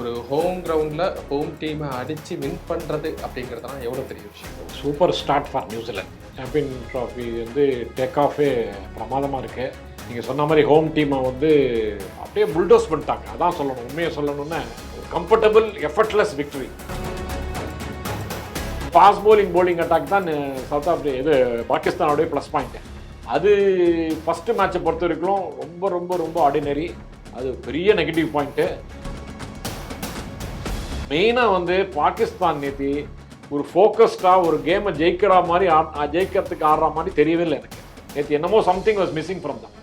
ஒரு ஹோம் கிரவுண்டில் ஹோம் டீமை அடித்து வின் பண்ணுறது அப்படிங்கிறதுலாம் எவ்வளோ பெரிய விஷயம். Super start for New Zealand champion trophy வந்து டேக் ஆஃபே பிரமாதமாக இருக்குது நீங்கள் சொன்ன மாதிரி ஹோம் டீமை வந்து அப்படியே புல்டோஸ் பண்ணிட்டாங்க. அதான் சொல்லணும். உண்மையை சொல்லணும்னா comfortable effortless victory fast bowling bowling attack தான் சவுத் ஆஃப்ரிக்கா இது பாகிஸ்தானோடைய ப்ளஸ் பாயிண்ட் அது ஃபஸ்ட்டு மேட்சை பொறுத்த வரைக்கும் ரொம்ப ரொம்ப ரொம்ப ஆர்டினரி அது பெரிய நெகட்டிவ் பாயிண்ட்டு மெயினாக வந்து பாகிஸ்தான் நேத்தி ஒரு ஃபோக்கஸ்டாக ஒரு கேமை ஜெயிக்கிற மாதிரி ஆ- ஜெயிக்கிறதுக்கு ஆடுற மாதிரி தெரியவே இல்லை எனக்கு. நேற்று என்னமோ something was missing from them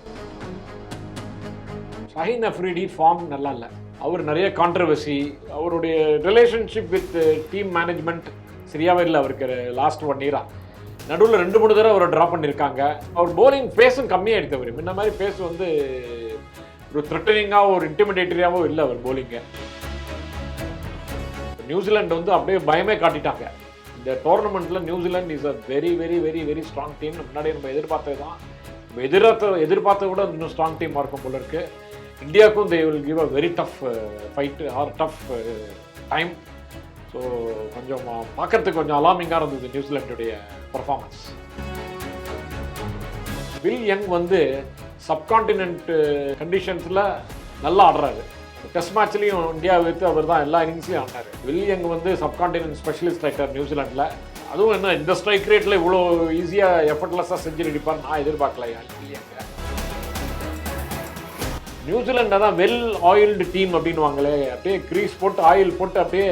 Shaheen Afridi form நல்லா இல்லை. அவர் நிறைய கான்ட்ரவர்சி அவருடைய ரிலேஷன்ஷிப் வித் டீம் மேனேஜ்மெண்ட் சரியாகவே இல்லை அவருக்கு லாஸ்ட் ஒன் இயராக நடுவில் ரெண்டு மூணு தடவை அவரை ட்ராப் பண்ணியிருக்காங்க. அவர் போலிங் பேஸும் கம்மியாக எடுத்தவர் முன்ன மாதிரி பேஸ் வந்து ஒரு த்ரெட்டனிங்காகவும் ஒரு இன்டிமிடேட்டரியாகவும் இல்லை அவர் போலிங்கை நியூசிலாண்டு வந்து அப்படியே பயமே காட்டிட்டாங்க. இந்த டோர்னமெண்ட்டில் New Zealand is a very very very very strong team முன்னாடி நம்ம எதிர்பார்த்தது தான். நம்ம எதிர்பார்த்த எதிர்பார்த்த விட இன்னும் ஸ்ட்ராங் டீமாக இருக்கும் போல இருக்கு. இந்தியாவுக்கும் they will give a very tough fight or tough time so கொஞ்சம் பார்க்கறதுக்கு கொஞ்சம் அலாமிங்காக இருந்தது நியூசிலாண்டுடைய பர்ஃபார்மன்ஸ் வில் யங் வந்து சப்கான்டினென்ட் கண்டிஷன்ஸில் uh, நல்லா ஆடுறாரு. டெஸ்ட் மேட்ச்லையும் இந்தியா வித்து அவர் தான் எல்லா இன்னிங்ஸ்லையும் ஆடினார். வில்லியங் வந்து சப்கான்டினென்ட் ஸ்பெஷலிஸ்ட் ஸ்ட்ரைக்கர் நியூசிலாண்டில் அதுவும் என்ன இந்த ஸ்ட்ரைக் ரேட்டில் இவ்வளோ ஈஸியாக எஃபர்ட்லெஸ்ஸாக செஞ்சு அடிப்பார் நான் எதிர்பார்க்கல வில்லியங்க நியூசிலாண்டை தான் வெல் ஆயில்டு டீம் அப்படின்னுவாங்களே அப்படியே க்ரீஸ் போட்டு ஆயில் போட்டு அப்படியே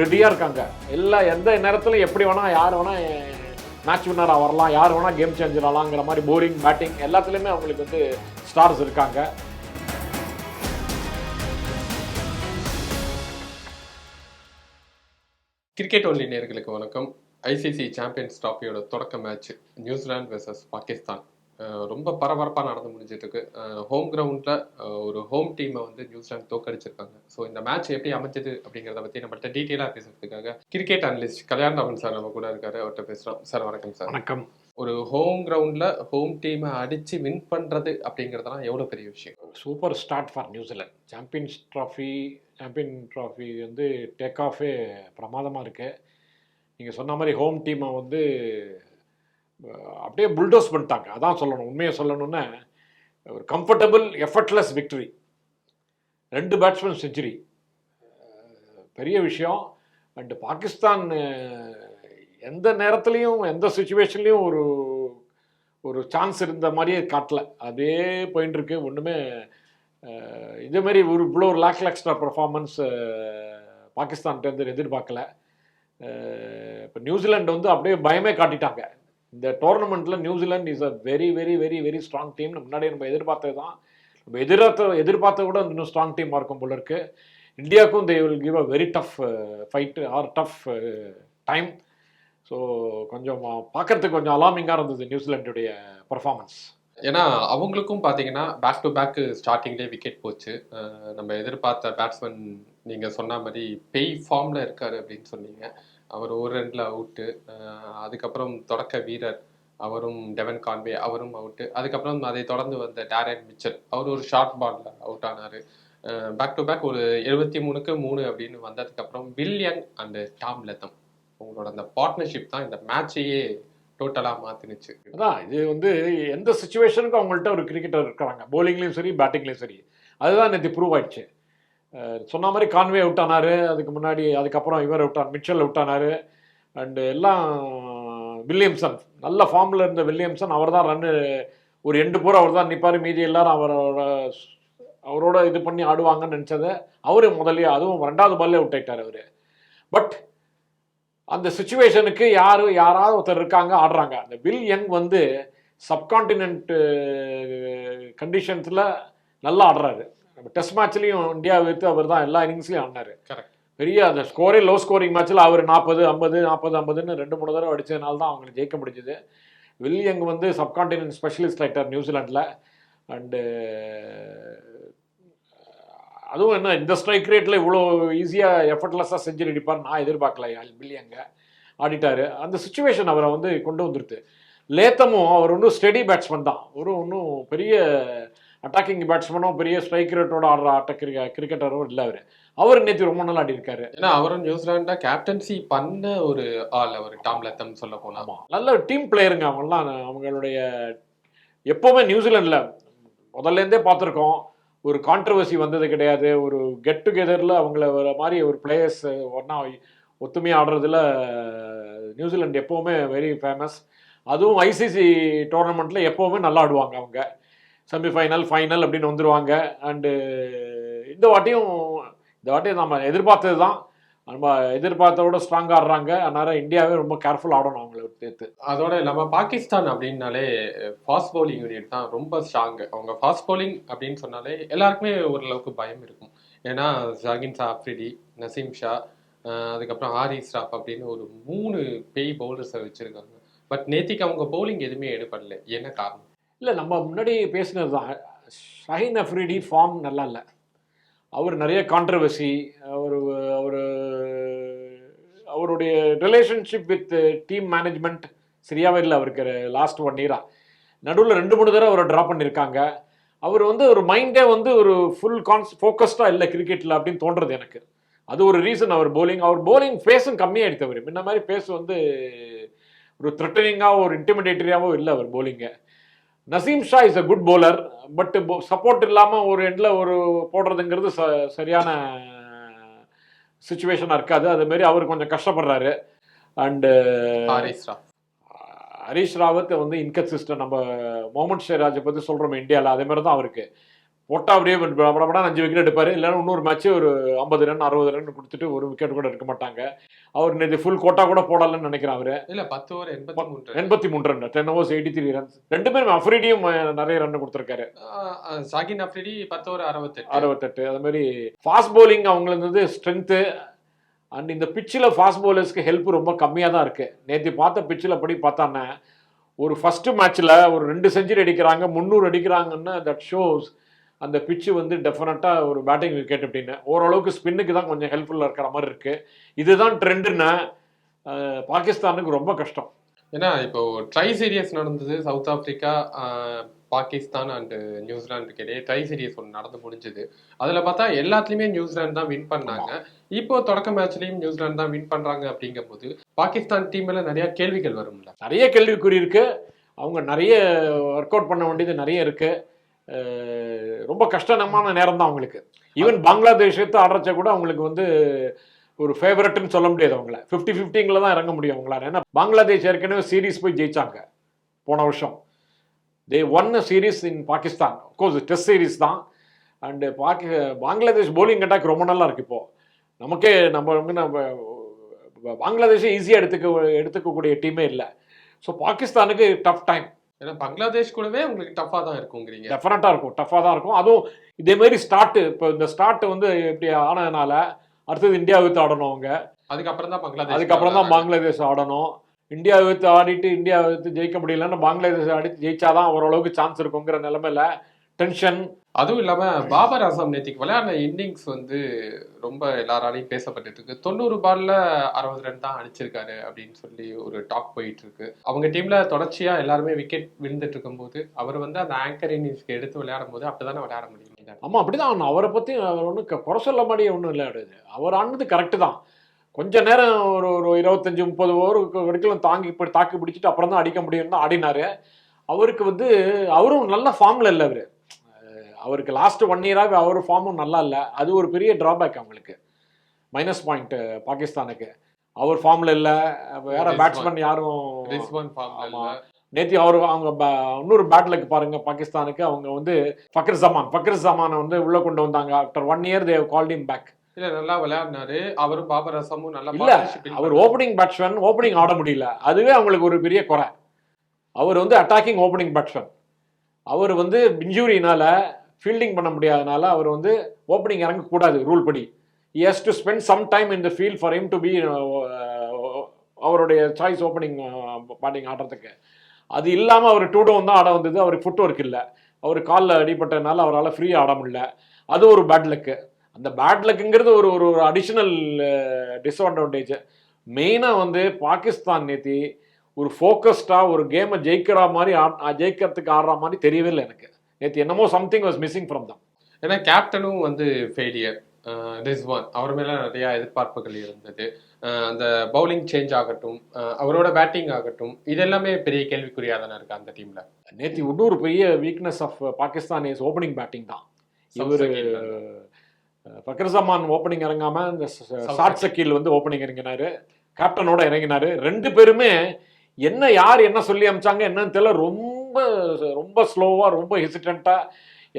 ரெடியாக இருக்காங்க. எல்லா எந்த நேரத்தில் எப்படி வேணால் யார் வேணால் மேட்ச் வின்னராக வரலாம் யார் வேணால் கேம் சேஞ்சர் ஆகலாங்கிற மாதிரி போரிங் பேட்டிங் எல்லாத்துலேயுமே அவங்களுக்கு வந்து ஸ்டார்ஸ் இருக்காங்க. கிரிக்கெட் ஒன்லி நேர்களுக்கு வணக்கம். ஐசிசி சாம்பியன்ஸ் ட்ராஃபியோட தொடக்க மேட்ச் நியூசிலாந்து வெர்சஸ் பாகிஸ்தான் ரொம்ப பரபரப்பாக நடந்து முடிஞ்சிட்டு இருக்கு ஹோம் கிரவுண்டில் ஒரு ஹோம் டீமை வந்து நியூசிலாந்து தோக்கடிச்சிருக்காங்க ஸோ இந்த மேட்ச் எப்படி அமைஞ்சது அப்படிங்கிறத பற்றி நம்மள்ட்ட டீட்டெயிலாக பேசுறதுக்காக கிரிக்கெட் அனலிஸ்ட் கல்யாணராமன் சார் நம்ம கூட இருக்காரு. அவர்கிட்ட பேசுகிறோம் சார் வணக்கம் சார் வணக்கம். ஒரு ஹோம் கிரவுண்டில் ஹோம் டீமை அடித்து வின் பண்ணுறது அப்படிங்கிறதுலாம் எவ்வளோ பெரிய விஷயம்? Super start for New Zealand champions trophy champion trophy வந்து டேக் ஆஃபே பிரமாதமாக இருக்குது நீங்கள் சொன்ன மாதிரி ஹோம் டீமை வந்து அப்படியே புல்டோஸ் பண்ணிட்டாங்க. அதான் சொல்லணும். உண்மையை சொல்லணும்னா ஒரு கம்ஃபர்டபுள் எஃபர்ட்லெஸ் விக்டரி ரெண்டு பேட்ஸ்மேன் செஞ்சுரி பெரிய விஷயம். அண்டு பாகிஸ்தான் எந்த நேரத்துலையும் எந்த சுச்சுவேஷன்லேயும் ஒரு ஒரு சான்ஸ் இருந்த மாதிரியே காட்டல. அதே போயின்னு இருக்கு. ஒன்றுமே இதே மாதிரி ஒரு இவ்வளோ ஒரு லேக் லேக்ஸ்டா பர்ஃபார்மன்ஸ் பாகிஸ்தான்கிட்ட எதிர்பார்க்கல. இப்போ நியூசிலாண்டு வந்து அப்படியே பயமே காட்டிட்டாங்க. இந்த டோர்னமெண்ட்டில் New Zealand is a very very very very strong team முன்னாடி நம்ம எதிர்பார்த்தது தான் நம்ம எதிர்பார்த்த எதிர்பார்த்த கூட இன்னும் ஸ்ட்ராங் டீமாக இருக்கும் போல இருக்கு. இந்தியாவுக்கும் they will give a very tough fight or tough time so கொஞ்சம் பார்க்கறதுக்கு கொஞ்சம் அலாமிங்காக இருந்தது நியூசிலாண்டுடைய பர்ஃபார்மன்ஸ் ஏன்னா அவங்களுக்கும் பார்த்தீங்கன்னா பேக் டு பேக் ஸ்டார்டிங்லேயே விக்கெட் போச்சு. நம்ம எதிர்பார்த்த பேட்ஸ்மேன் நீங்கள் சொன்ன மாதிரி பெய் ஃபார்மில் இருக்கார் அப்படின்னு சொன்னீங்க. அவர் ஒரு ரெண்டில் அவுட்டு அதுக்கப்புறம் தொடக்க வீரர் அவரும் டெவன் கான்வே அவரும் அவுட்டு அதுக்கப்புறம் அதை தொடர்ந்து வந்த டேரன் மிச்சல் அவர் ஒரு ஷார்ட் பால்ல அவுட் ஆனார். பேக் டு பேக் ஒரு எழுபத்தி மூணுக்கு மூணு அப்படின்னு வந்ததுக்கப்புறம் வில்லியன் அண்ட் டாம் லெத்தம் உங்களோட அந்த பார்ட்னர்ஷிப் தான் இந்த மேட்சையே டோட்டலாக மாற்றினுச்சு அதான் இது வந்து எந்த சுச்சுவேஷனுக்கும் அவங்கள்ட்ட ஒரு கிரிக்கெட்டர் இருக்கிறாங்க போலிங்லேயும் சரி பேட்டிங்லேயும் சரி. அதுதான் நேற்று ப்ரூவ் ஆயிடுச்சு. சொன்ன மாதிரி கான்வே அவுட் ஆனார் அதுக்கு முன்னாடி அதுக்கப்புறம் இவர் அவுட் ஆனார் மிச்சல் அவுட் ஆனார். அண்டு எல்லாம் வில்லியம்சன் நல்ல ஃபார்மில் இருந்த வில்லியம்சன் அவர் தான் ரன்னு ஒரு எண்டு பூரா அவர் தான் நிற்பார் மீதி எல்லாரும் அவரோட அவரோட இது பண்ணி ஆடுவாங்கன்னு நினச்சதை அவர் முதலே அதுவும் ரெண்டாவது பால்லே அவுட் ஆகிட்டார் அவர். பட் அந்த சுச்சுவேஷனுக்கு யார் யாராவது ஒருத்தர் இருக்காங்க ஆடுறாங்க. அந்த வில் யங் வந்து சப்கான்டினென்ட் கண்டிஷன்ஸில் நல்லா ஆடுறாரு. நம்ம டெஸ்ட் மேட்ச்லேயும் இந்தியா வித்து அவர் தான் எல்லா இன்னிங்ஸ்லையும் ஆடினாரு. Correct. பெரிய அந்த ஸ்கோரே லோ ஸ்கோரிங் மேட்ச்சில் அவர் நாற்பது ஐம்பது நாற்பது ஐம்பதுன்னு ரெண்டு மூணு தடவை அடிச்சதுனால தான் அவங்களுக்கு ஜெயிக்க முடிஞ்சுது. வில் யங் வந்து சப்கான்டினென்ட் ஸ்பெஷலிஸ்ட் ரைட்டர் நியூசிலாண்டில் அண்டு அதுவும் என்ன இந்த ஸ்ட்ரைக் ரேட்டில் இவ்வளோ ஈஸியாக எஃபர்ட்லெஸ்ஸாக செஞ்சுரி அடிப்பார் நான் எதிர்பார்க்கல. பில்லியங்க ஆடிட்டாரு. அந்த சுச்சுவேஷன் அவரை வந்து கொண்டு வந்துருது. லேத்தமும் அவர் ஒன்றும் ஸ்டெடி பேட்ஸ்மேன் தான். ஒரு ஒன்றும் பெரிய அட்டாக்கிங் பேட்ஸ்மேனும் பெரிய ஸ்ட்ரைக் ரேட்டோட ஆடுற கிரிக்கெ கிரிக்கெட்டரும் இல்லை அவர். அவர் நேற்று ரொம்ப நல்லா ஆடி இருக்காரு ஏன்னா அவரும் நியூசிலாண்டா கேப்டன்சி பண்ண ஒரு ஆள் அவர் டாம் லத்தம் சொல்ல போனா. ஆமா. நல்ல டீம் பிளேயருங்க அவங்கெல்லாம். அவங்களுடைய எப்போவுமே நியூசிலாண்டில் முதல்ல இருந்தே பார்த்துருக்கோம். ஒரு கான்ட்ரவர்சி வந்தது கிடையாது. ஒரு கெட் டுகெதரில் அவங்கள வர மாதிரி ஒரு பிளேயர்ஸ் ஒன்றா ஒத்துமையாக ஆடுறதுல நியூசிலாண்டு எப்போவுமே வெரி ஃபேமஸ் அதுவும் ஐசிசி டோர்னமெண்ட்டில் எப்போவுமே நல்லா ஆடுவாங்க அவங்க. செமிஃபைனல் ஃபைனல் அப்படின்னு வந்துடுவாங்க அண்டு இந்த வாட்டியும் இந்த வாட்டி நம்ம எதிர்பார்த்தது தான் நம்ம எதிர்பார்த்த விட ஸ்ட்ராங்காக ஆடுறாங்க. அதனால இந்தியாவே ரொம்ப கேர்ஃபுல் ஆடணும் அவங்கள சேர்த்து. அதோட இல்லாம பாகிஸ்தான் அப்படின்னாலே ஃபாஸ்ட் பவுலிங் யூனிட் தான் ரொம்ப ஸ்ட்ராங் அவங்க ஃபாஸ்ட் பவுலிங் அப்படின்னு சொன்னாலே எல்லாருக்குமே ஓரளவுக்கு பயம் இருக்கும். ஏன்னா ஜாகின் ஷா அப்ரிடி நசீம் ஷா அதுக்கப்புறம் ஹாரி ஸ்ராப் அப்படின்னு ஒரு மூணு பேய் பவுலர்ஸை வச்சிருக்காங்க. பட் நேத்திக்கு அவங்க பவுலிங் எதுவுமே எடுபடல. என்ன காரணம்? இல்லை நம்ம முன்னாடி பேசினது தான். ஷஹீன் அஃப்ரிடி ஃபார்ம் நல்லா இல்லை. அவர் நிறைய கான்ட்ரவர்சி அவர் அவர் அவருடைய ரிலேஷன்ஷிப் வித் டீம் மேனேஜ்மெண்ட் சரியாகவே இல்லை அவருக்கு லாஸ்ட் ஒன் இயராக நடுவில் ரெண்டு மூணு தடவை அவரை ட்ராப் பண்ணியிருக்காங்க அவர் வந்து ஒரு மைண்டே வந்து ஒரு ஃபுல் கான்ஸ் ஃபோக்கஸ்டாக இல்லை கிரிக்கெட்டில் அப்படின்னு தோன்றது எனக்கு. அது ஒரு ரீசன் அவர் போலிங் அவர் போலிங் ஃபேஸும் கம்மியாக அவர். முன்ன மாதிரி பேஸ் வந்து ஒரு த்ரெட்டனிங்காகவும் ஒரு இன்டிமிடேட்டரியாகவும் இல்லை அவர் போலிங்கை Naseem Shah is a good bowler but support இல்லாமல் ஒரு எண்டில் ஒரு போடுறதுங்கிறது ச சரியான சுச்சுவேஷனாக இருக்காது. அது மாதிரி அவர் கொஞ்சம் கஷ்டப்படுறாரு. அண்டு ஸ்ராப் ஹரிஷ் ராவத் வந்து இன்கன்சிஸ்டன்ட். நம்ம முகமது ஷேராஜை பற்றி சொல்கிறோம் இந்தியாவில் அதே மாதிரி தான் அவருக்கு. போட்டா அப்படியே படப்படா அஞ்சு விக்கெட் எடுப்பார். இல்லைன்னா இன்னொரு மேட்ச்சு ஒரு ஐம்பது ரன் அறுபது ரன் கொடுத்துட்டு ஒரு விக்கெட் கூட எடுக்க மாட்டாங்க. அவர் நேற்று ஃபுல் கோட்டா கூட போடலன்னு நினைக்கிறேன் அவர். இல்ல பத்து ஓவர் எண்பத்தி மூணு run. எண்பத்தி மூணு run ten overs eighty three runs ரெண்டு பேரும் அஃப்ரிடியும் நிறைய ரன் கொடுத்துருக்காரு. ஷாகின் அப்ரிடி பத்து ஓவர் அறுபத்தெட்டு. அறுபத்தெட்டு. அது மாதிரி ஃபாஸ்ட் bowling அவங்களுக்கு வந்து ஸ்ட்ரென்த்து அண்ட் இந்த பிச்சில் ஃபாஸ்ட் bowlersக்கு ஹெல்ப் ரொம்ப கம்மியாக தான் இருக்குது நேற்று பார்த்த பிச்சில் படி பார்த்தானே ஒரு ஃபர்ஸ்ட் மேட்ச்சில் ஒரு ரெண்டு செஞ்சுரி அடிக்கிறாங்க முந்நூறு அடிக்கிறாங்கன்னா தட் ஷோஸ் அந்த பிச்சு வந்து டெஃபினட்டாக ஒரு பேட்டிங் விக்கெட் அப்படின்னு ஓரளவுக்கு ஸ்பின்னுக்கு தான் கொஞ்சம் ஹெல்ப்ஃபுல்லாக இருக்கிற மாதிரி இருக்குது இதுதான் ட்ரெண்டுன்னு பாகிஸ்தானுக்கு ரொம்ப கஷ்டம். ஏன்னா இப்போ ட்ரை சீரியஸ் நடந்தது சவுத் ஆப்பிரிக்கா பாகிஸ்தான் அண்ட் நியூசிலாந்துக்கு இடையே ட்ரை சீரியஸ் ஒன்று நடந்து முடிஞ்சது. அதுல பார்த்தா எல்லாத்துலயுமே நியூசிலாந்து தான் வின் பண்ணாங்க. இப்போ தொடக்க மேட்ச்லயும் நியூசிலாந்து தான் வின் பண்றாங்க அப்படிங்கும்போது பாகிஸ்தான் டீம்ல நிறைய கேள்விகள் வரும்ல. நிறைய கேள்விக்குறி இருக்கு. அவங்க நிறைய ஒர்க் அவுட் பண்ண வேண்டியது நிறைய இருக்கு. அஹ் ரொம்ப கஷ்டமான நேரம் தான் அவங்களுக்கு. ஈவன் பங்களாதேஷ் எடுத்து ஆடுறச்ச கூட அவங்களுக்கு வந்து ஒரு ஃபேவரட்னு சொல்ல முடியாது அவங்கள. ஃபிஃப்டி ஃபிஃப்டிங்கில் தான் இறங்க முடியும் அவங்களால. ஏன்னா பங்களாதேஷ் ஏற்கனவே சீரீஸ் போய் ஜெயிச்சாங்க போன வருஷம். They won series in Pakistan course test series தான். அண்டு பாக்கி பங்களாதேஷ் போலிங் அட்டாக் ரொம்ப நல்லா இருக்கு இப்போது நமக்கே நம்ம வந்து நம்ம பங்களாதேஷை ஈஸியாக எடுத்துக்க எடுத்துக்கக்கூடிய டீமே இல்லை. ஸோ பாகிஸ்தானுக்கு டஃப் டைம் ஏன்னா பங்களாதேஷ் கூடவே உங்களுக்கு டஃபா தான் இருக்குங்கிறீங்க. டெஃபினட்டாக இருக்கும். டஃப்பாக தான் இருக்கும். அதுவும் இதே மாதிரி ஸ்டார்ட் இப்போ இந்த ஸ்டார்ட் வந்து இப்படி ஆனதுனால அடுத்தது இந்தியா வித்து ஆடணும் அவங்க. அதுக்கப்புறம் தான் பங்களாதேஷ் அதுக்கப்புறம் தான் பங்களாதேஷ் ஆடணும். இந்தியா வித்து ஆடிட்டு இந்தியா வித்து ஜெயிக்க முடியலன்னு பங்களாதேஷ் ஆடி ஜெயிச்சாதான் ஓரளவுக்கு சான்ஸ் இருக்குங்கிற நிலைமையில டென்ஷன் அதுவும் இல்லாம பாபர் அசாம் நேத்திக்கு விளையாடின இன்னிங்ஸ் வந்து ரொம்ப எல்லாராலையும் பேசப்பட்டுட்டு இருக்கு தொண்ணூறு பால்ல அறுபது ரன் தான் அடிச்சிருக்காரு அப்படின்னு சொல்லி ஒரு டாக் போயிட்டு இருக்கு அவங்க டீம்ல தொடர்ச்சியா எல்லாருமே விக்கெட் விழுந்துட்டு இருக்கும்போது அவர் வந்து அந்த ஆங்கர் இன்னிங்ஸ்க்கு எடுத்து விளையாடும் போது அப்படிதானே விளையாட முடியும் ஆமாம் அப்படிதான். ஆகணும். அவரை பற்றி அவர் ஒன்றும் குறை சொல்ல மாதிரி ஒன்றும் இல்லை அது அவர் ஆனது கரெக்டு தான். கொஞ்ச நேரம் ஒரு ஒரு இருபத்தஞ்சி முப்பது ஓவருக்கு வரைக்கும் தாங்கி தாக்கி பிடிச்சிட்டு அப்புறம் தான் அடிக்க முடியும்னு தான் ஆடினாரு. அவருக்கு வந்து அவரும் நல்ல ஃபார்மில் இல்லை அவர். அவருக்கு லாஸ்ட் ஒன் இயராக அவர் ஃபார்மும் நல்லா இல்லை. அது ஒரு பெரிய டிராபேக் அவங்களுக்கு. மைனஸ் பாயிண்ட் பாகிஸ்தானுக்கு. அவர் ஃபார்மில் இல்லை. வேற. பேட்ஸ்மேன் யாரும் நேத்தி அவர் அவங்க இன்னொரு பேட்லுக்கு பாருங்க பாகிஸ்தானுக்கு. அவங்க வந்து ஃபக்ர் ஜமான். ஃபக்ர் ஜமானை வந்து உள்ள கொண்டு வந்தாங்க. After one year they called him back இல்ல நல்லா விளையாடினாரு. அவரும் பாபர் அசாமும் நல்லா இல்ல அவர். ஓப்பனிங் பேட்ஸ்மேன் ஓப்பனிங் ஆட முடியல. அதுவே அவங்களுக்கு ஒரு பெரிய குறை. அவர் வந்து அட்டாக்கிங் ஓப்பனிங் பேட்ஸ்மேன் அவர் வந்து இன்ஜூரினால ஃபீல்டிங் பண்ண முடியாதனால அவர் வந்து ஓப்பனிங் இறங்கக்கூடாது ரூல் படி. Has to spend some time in the field for him to be அவருடைய சாய்ஸ் ஓப்பனிங் பேட்டிங் ஆடுறதுக்கு. அது இல்லாமல் அவர் டூ டவுன் தான் ஆட வந்தது அவருக்கு ஃபுட் ஒர்க் இல்லை. அவர் காலில் அடிபட்டதுனால அவரால் ஃப்ரீயாக ஆட முடியல. அது ஒரு பேட் லக்கு அந்த பேட் லக்குங்கிறது ஒரு ஒரு அடிஷ்னல் டிஸ்அட்வான்டேஜ் மெயினாக வந்து பாகிஸ்தான் நேத்தி ஒரு ஃபோக்கஸ்டாக ஒரு கேமை ஜெயிக்கிற மாதிரி ஆ- ஜெயிக்கிறதுக்கு ஆடுற மாதிரி தெரியவே இல்லை எனக்கு. நேற்று என்னமோ something was missing from them ஏன்னா கேப்டனும் வந்து ஃபெயிலியர் ரிஸ்வான் அவர் மேல நிறைய எதிர்பார்ப்புகள் இருந்தது. அந்த பவுலிங் சேஞ்ச் ஆகட்டும் அவரோட பேட்டிங் ஆகட்டும் இது எல்லாமே பெரிய கேள்விக்குறியா தானே இருக்கு அந்த டீம்ல நேத்தி இன்னொரு பெரிய weakness of Pakistan is opening batting தான் இவர் ஃபக்கர் ஜமான் ஓப்பனிங் இறங்காம இந்த ஷார்ட் சக்கீல். வந்து ஓப்பனிங் இறங்கினாரு. கேப்டனோட இறங்கினாரு. ரெண்டு பேருமே என்ன யார் என்ன சொல்லி அமிச்சாங்க என்னன்னு தெரியல. ரொம்ப ரொம்ப ஸ்லோவா ரொம்ப ஹெசிடண்டா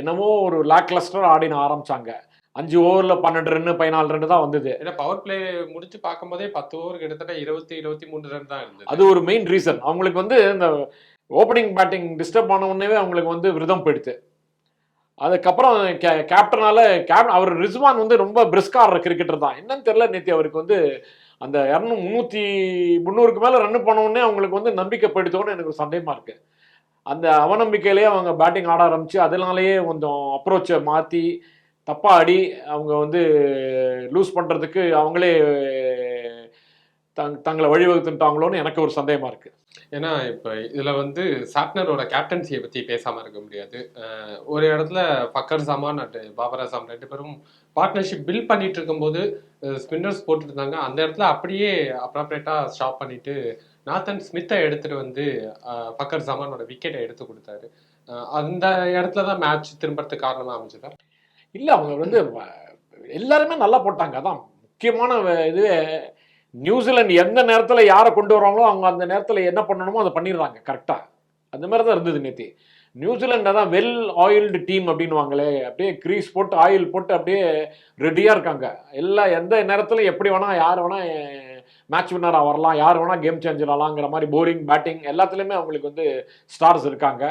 என்னமோ ஒரு லேக் கிளஸ்டர் ஆடின ஆரம்பிச்சாங்க. அஞ்சு ஓவர்ல பன்னெண்டு ரன்னு பதினாலு ரன் தான் வந்தது. ஏன்னா பவர் பிளே முடிச்சு பார்க்கும்போதே பத்து ஓவர் கிட்டத்தட்ட இருபத்தி இருபத்தி மூணு ரன் தான் இருந்தது. அது ஒரு மெயின் ரீசன் அவங்களுக்கு வந்து இந்த ஓப்பனிங் பேட்டிங் டிஸ்டர்ப் ஆன உடனே அவங்களுக்கு வந்து விரதம் போயிடுது அதுக்கப்புறம் கே கேப்டனால கேப் அவர் ரிஸ்வான் வந்து ரொம்ப பிரிஸ்கா ஆடுற கிரிக்கெட்டர் தான். என்னன்னு தெரியல நேத்தி அவருக்கு வந்து அந்த இரநூறு முந்நூற்றி முந்நூறுக்கு மேலே ரன் பண்ண உடனே அவங்களுக்கு வந்து நம்பிக்கை போயிடுதோன்னு எனக்கு ஒரு சந்தேகமா இருக்கு. அந்த அவநம்பிக்கையிலேயே அவங்க பேட்டிங் ஆட ஆரம்பிச்சு அதனாலேயே கொஞ்சம் அப்ரோச்சை மாற்றி தப்பாக ஆடி அவங்க வந்து லூஸ் பண்ணுறதுக்கு அவங்களே தங் தங்களை வழிவகுத்துட்டாங்களோன்னு எனக்கு ஒரு சந்தேகமாக இருக்குது ஏன்னா இப்போ இதில் வந்து சாப்னரோட கேப்டன்சியை பற்றி பேசாமல் இருக்க முடியாது. ஒரு இடத்துல ஃபக்கர் சாமான் அண்ட் பாபர் அசாம் ரெண்டு பேரும் பார்ட்னர்ஷிப் பில்ட் பண்ணிட்டு இருக்கும்போது ஸ்பின்னர்ஸ் போட்டுட்டு இருந்தாங்க. அந்த இடத்துல அப்படியே அப்ராப்ரேட்டாக ஸ்டாப் பண்ணிட்டு நாத்தன் ஸ்மித்தை எடுத்துட்டு வந்து பக்கர் ஜமானோட விக்கெட்டை எடுத்து கொடுத்தாரு. அந்த இடத்துல தான் மேட்ச் திரும்பறதுக்கு காரணமாக அமைஞ்சதா? இல்லை அவங்க வந்து எல்லாருமே நல்லா போட்டாங்க. அதான் முக்கியமான இது நியூசிலாந்து எந்த நேரத்தில் யாரை கொண்டு வராங்களோ அவங்க அந்த நேரத்தில் என்ன பண்ணணுமோ அதை பண்ணிடுறாங்க கரெக்டாக அந்த மாதிரி தான் இருந்தது நேத்தி. நியூசிலாண்டில் தான் வெல் ஆயில்டு டீம் அப்படின்னுவாங்களே அப்படியே க்ரீஸ் போட்டு ஆயில் போட்டு அப்படியே ரெடியாக இருக்காங்க. எல்லா எந்த நேரத்தில் எப்படி வேணால் யார் வேணால் மேட்ச் வின்னராக வரலாம். யார் வேணால் கேம் சேஞ்சர் ஆகலாங்கிற மாதிரி போரிங் பேட்டிங் எல்லாத்துலேயுமே அவங்களுக்கு வந்து ஸ்டார்ஸ் இருக்காங்க.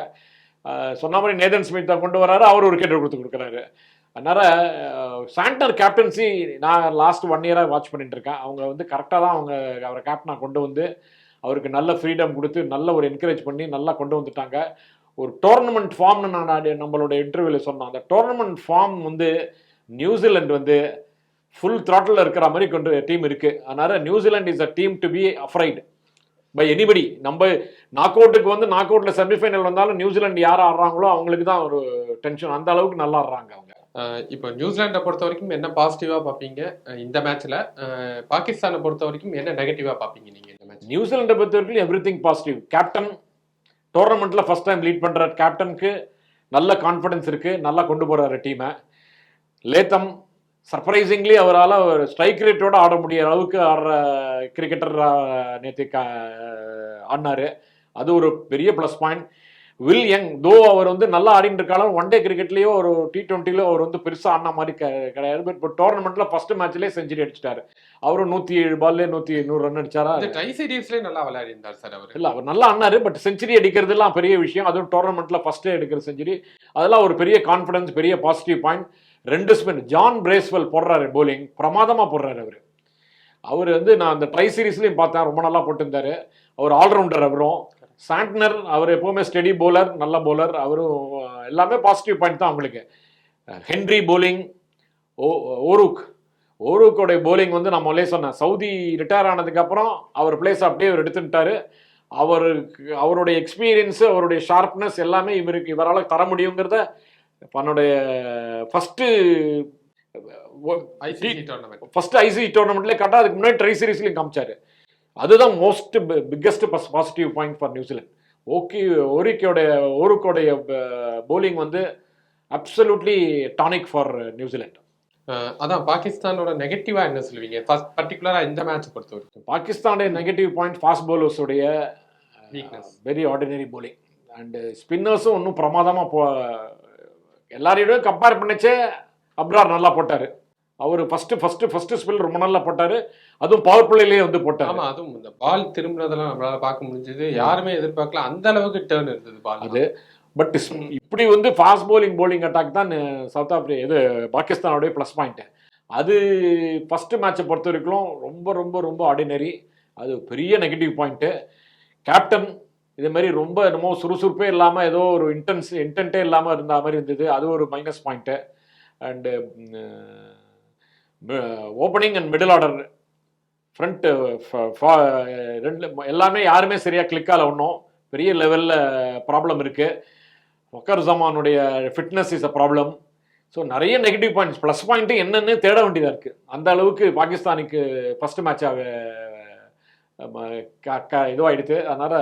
சொன்ன மாதிரி நேதன் ஸ்மித்தை கொண்டு வராரு. அவர் ஒரு கேட்டு கொடுத்து கொடுக்குறாரு. அதனால சாண்டர் கேப்டன்சி நான் லாஸ்ட் ஒன் இயராக வாட்ச் பண்ணிட்டு இருக்கேன். அவங்க வந்து கரெக்டாக தான் அவங்க அவரை கேப்டனாக கொண்டு வந்து அவருக்கு நல்ல ஃப்ரீடம் கொடுத்து நல்ல ஒரு என்கரேஜ் பண்ணி நல்லா கொண்டு வந்துட்டாங்க. ஒரு டோர்னமெண்ட் ஃபார்ம்னு நான் நம்மளோட இன்டர்வியூவில் சொன்னோம் அந்த டோர்னமெண்ட் ஃபார்ம் வந்து நியூசிலாந்து வந்து ஃபுல் த்ராட்டில் இருக்கிற மாதிரி கொண்டு டீம் இருக்கு. அதனால New Zealand is a team to be afraid by anybody நம்ம நாக் அவுட்டுக்கு வந்து நாக் அவுட்ல செமிஃபைனல் வந்தாலும் நியூசிலாந்து யார் ஆடுறாங்களோ அவங்களுக்கு தான் ஒரு டென்ஷன் அந்த அளவுக்கு நல்லா ஆடுறாங்க அவங்க. இப்போ நியூசிலாண்டை பொறுத்த வரைக்கும் என்ன பாசிட்டிவா பார்ப்பீங்க? இந்த மேட்ச்ல பாகிஸ்தானை பொறுத்த வரைக்கும் என்ன நெகட்டிவா பார்ப்பீங்க நீங்க இந்த மேட்ச் நியூசிலாண்டை பொறுத்த வரைக்கும் எவ்ரி திங் பாசிட்டிவ் கேப்டன் டோர்னமெண்ட்ல ஃபர்ஸ்ட் டைம் லீட் பண்ற கேப்டனுக்கு நல்ல கான்ஃபிடன்ஸ் இருக்கு. நல்லா கொண்டு போறாரு டீமை லேத்தம் சர்ப்ரைசிங்லி அவரால் ஒரு ஸ்ட்ரைக் ரேட்டோட ஆட முடிய அளவுக்கு ஆடுற கிரிக்கெட்டர் நேற்று ஆடினாரு. அது ஒரு பெரிய ப்ளஸ் பாயிண்ட் வில் யங் தோ அவர் வந்து நல்லா ஆடிட்டு இருக்காலும் ஒன் டே கிரிக்கெட்லயோ ஒரு டி டுவெண்ட்டிலோ அவர் வந்து பெருசாக ஆடின மாதிரி க- கிடையாது. பட் இப்போ டோர்னமெண்ட்ல ஃபர்ஸ்ட் மேட்ச்லேயே செஞ்சுரி அடிச்சிட்டாரு. அவரும் நூற்றி ஏழு பால்லே நூற்றி நூறு ரன் அடிச்சாரா? ட்ரை சீரீஸ்லயே நல்லா விளையாடி இருந்தார் சார் அவர். இல்ல அவர் நல்லா ஆடினாரு பட் செஞ்சுரி அடிக்கிறதுலாம் பெரிய விஷயம். அதுவும் டோர்னமெண்ட்ல ஃபர்ஸ்டே எடுக்கிற செஞ்சுரி அதெல்லாம் ஒரு பெரிய கான்ஃபிடன்ஸ் பெரிய பாசிட்டிவ் பாயிண்ட் ரெண்டு ஸ்பின் ஜான் பிரேஸ்வெல் போடுறாரு போலிங் பிரமாதமாக போடுறாரு அவர். அவர் வந்து நான் அந்த ட்ரை சீரீஸ்லையும் பார்த்தேன். ரொம்ப நல்லா போட்டிருந்தாரு. அவர் ஆல்ரவுண்டர் அவரும். சாண்ட்னர் அவர் எப்போவுமே ஸ்டெடி போலர் நல்ல போலர் அவரும் எல்லாமே பாசிட்டிவ் பாயிண்ட் தான் அவங்களுக்கு. ஹென்ரி போலிங் ஓ ஓருக். ஓருக்கோடைய போலிங் வந்து நான் முதலே சொன்னேன். சவுதி ரிட்டையர் ஆனதுக்கப்புறம் அவர் பிளேஸ் அப்படியே அவர் எடுத்துட்டாரு. அவருக்கு அவருடைய எக்ஸ்பீரியன்ஸு அவருடைய ஷார்ப்னஸ் எல்லாமே இவருக்கு இவரால் தர முடியுங்கிறத தன்னுடைய first ICC tournament first IC டோர்னமெண்ட்லேயே கரெக்டாக அதுக்கு முன்னாடி ட்ரை சீரீஸ்லையும் காமிச்சாரு. அதுதான் most biggest positive point for New Zealand okay ஓரிக்கோடைய ஓருக்கோடைய bowling வந்து absolutely tonic for New Zealand அதான் பாகிஸ்தானோட நெகட்டிவா என்ன சொல்லுவீங்க? ஃபர்ஸ்ட் பர்டிகுலரா இந்த மேட்ச் பொறுத்த வரைக்கும். பாகிஸ்தானுடைய நெகட்டிவ் பாயிண்ட் ஃபாஸ்ட் பவுலர்ஸுடைய Weakness. Very ordinary bowling. And ஸ்பின்னர்ஸும் இன்னும் பிரமாதமாக போ எல்லாரையும் கம்பேர் பண்ணிச்சே அப்ரார் நல்லா போட்டார். அவர் ஃபஸ்ட்டு ஃபஸ்ட்டு ஃபஸ்ட்டு ஸ்பில் ரொம்ப நல்லா போட்டார். அதுவும் பவர் பிளேலேயே வந்து போட்டார். ஆமா அதுவும் இந்த பால் திரும்பினதெல்லாம் நம்மளால பார்க்க முடிஞ்சது. யாருமே எதிர்பார்க்கல. அந்த அளவுக்கு டேர்ன் இருந்தது பால் அது பட் இப்படி வந்து ஃபாஸ்ட் bowling bowling அட்டாக் தான் சவுத் ஆப்பிரிக்கா இது பாகிஸ்தானோடைய ப்ளஸ் பாயிண்ட் அது ஃபஸ்ட்டு மேட்சை பொறுத்த வரைக்கும் ரொம்ப ரொம்ப ரொம்ப ஆர்டினரி அது பெரிய நெகட்டிவ் பாயிண்ட்டு கேப்டன் இதே மாதிரி ரொம்ப என்னமோ சுறுசுறுப்பே இல்லாமல் ஏதோ ஒரு இன்டென்ஸ் இன்டென்ட்டே இல்லாமல் இருந்த மாதிரி இருந்தது. அது ஒரு minus point and opening and middle order front ரெண்டு எல்லாமே யாருமே சரியாக கிளிக் ஆகல ஒன்றும் பெரிய லெவலில் ப்ராப்ளம் இருக்குது ஒக்கர் ஜமானுடைய fitness is a problem so நிறைய நெகட்டிவ் பாயிண்ட்ஸ் ப்ளஸ் பாயிண்ட்டு என்னென்னு தேட வேண்டியதாக இருக்குது அந்த அளவுக்கு பாகிஸ்தானுக்கு ஃபர்ஸ்ட் மேட்சாக இதுவாகிடுது அதனால்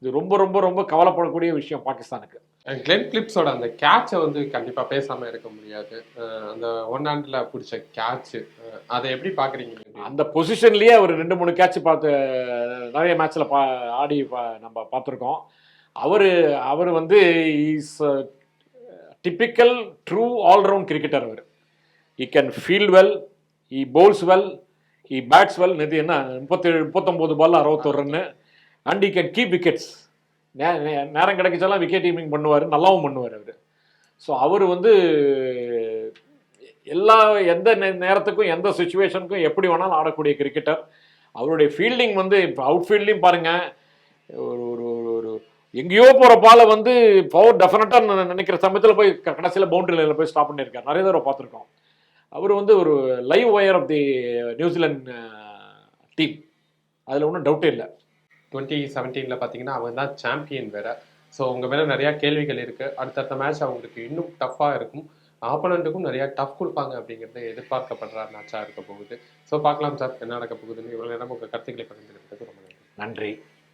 இது ரொம்ப ரொம்ப ரொம்ப கவலைப்படக்கூடிய விஷயம் பாகிஸ்தானுக்கு. கிளென் பிலிப்ஸோட அந்த கேட்சை வந்து கண்டிப்பா பேசாம இருக்க முடியாது. அந்த ஒன் ஹேண்ட்ல பிடிச்ச கேட்ச் அதை எப்படி பாக்குறீங்க? நீங்க? அந்த பொசிஷன்லேயே அவர் ரெண்டு மூணு கேட்ச் பார்த்து நிறைய மேட்ச்சில் பா ஆடி பா- நம்ம பார்த்துருக்கோம். அவர் அவர் வந்து is typical true allround cricketer our. He can field well he bowls well he bats well நேற்று என்ன? முப்பத்தேழு முப்பத்தொம்போது ball அறுபத்தொரு run and you can keep wickets நேரம் கிடைக்கச்செல்லாம் விக்கெட் டீமிங் பண்ணுவார். நல்லாவும் பண்ணுவார் அவர். ஸோ அவர் வந்து எல்லா எந்த நே- நேரத்துக்கும் எந்த சுச்சுவேஷனுக்கும் எப்படி வேணாலும் ஆடக்கூடிய கிரிக்கெட்டர் அவருடைய ஃபீல்டிங் வந்து இப்போ அவுட் ஃபீல்ட்லேயும் பாருங்கள் ஒரு ஒரு ஒரு ஒரு எங்கேயோ போகிற பாலை வந்து பவர் டெஃபினட்டாக நினைக்கிற சமயத்தில் போய் கடைசியில் பவுண்டரி லைனில் போய் ஸ்டாப் பண்ணியிருக்கார் நிறைய தடவை பார்த்துருக்கோம். அவர் வந்து ஒரு live wire of the New Zealand team அதில் ஒன்றும் டவுட்டே இல்லை. டுவெண்ட்டி செவன்டீனில் பார்த்தீங்கன்னா அவன் தான் சாம்பியன் வேற. ஸோ அவங்க மேலே நிறையா கேள்விகள் இருக்குது அடுத்தடுத்த மேட்ச் அவங்களுக்கு இன்னும் டஃப்பாக இருக்கும். ஆப்போனண்ட்டுக்கும் நிறையா டஃப் கொடுப்பாங்க அப்படிங்கிறது எதிர்பார்க்கப்படுற மேட்சாக இருக்க போகுது. ஸோ பார்க்கலாம் சார் என்ன நடக்க போகுதுன்னு. இவ்வளோ நேரம் உங்கள் கருத்துக்களை பகிர்ந்துக்கிறதுக்கு ரொம்ப நன்றி. நன்றி.